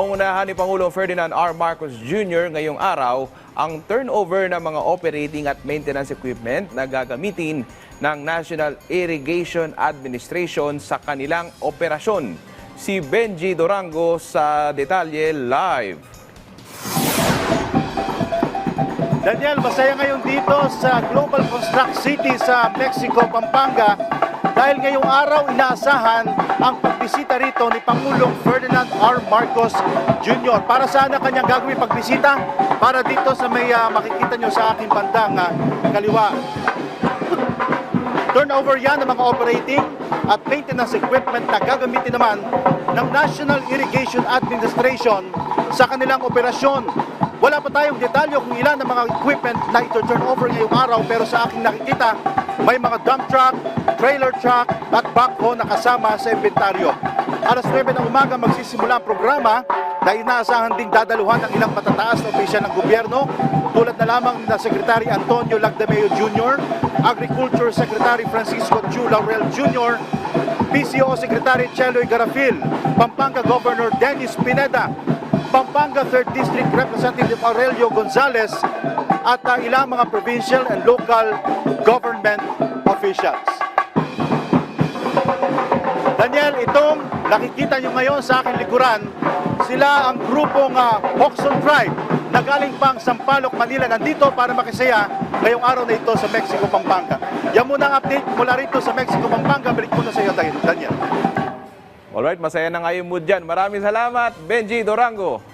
Pangunahan ni Pangulong Ferdinand R. Marcos Jr. ngayong araw ang turnover ng mga operating at maintenance equipment na gagamitin ng National Irrigation Administration sa kanilang operasyon. Si Benji Dorango sa detalye live. Daniel, masaya ngayon dito sa Global Construct City sa Mexico, Pampanga dahil ngayong araw inaasahan ang pagbisita rito ni Pangulong Ferdinand R. Marcos Jr. Para saan ang kanyang gagawin pagbisita? Para dito sa may ah, makikita nyo sa aking bandang ah, kaliwa. Turnover yan ng mga operating at maintenance equipment na gagamitin naman ng National Irrigation Administration sa kanilang operasyon. Wala pa tayong detalyo kung ilan ng mga equipment na ito turnover ngayong araw pero sa aking nakikita may mga dump truck, trailer truck at backhoe na kasama sa inventaryo. Alas 9 ng umaga magsisimula ang programa na inaasahan ding dadaluhan ng ilang matataas na opisyal ng gobyerno tulad na lamang na Secretary Antonio Lagdameo Jr., Agriculture Secretary Francisco Chu Laurel Jr., PCO Secretary Cheloy Garafil, Pampanga Governor Dennis Pineda, Pampanga 3rd District Representative Aurelio Gonzales at uh, ilang mga provincial and local government officials. Daniel, itong nakikita nyo ngayon sa aking likuran, sila ang grupong uh, Hoxton Tribe na galing pang Sampaloc, Manila nandito para makisaya ngayong araw na ito sa Mexico, Pampanga. Yan muna ang update mula rito sa Mexico, Pampanga. Balik muna sa iyo, Daniel. Alright, masaya na nga yung mood dyan. Maraming salamat, Benji Dorango.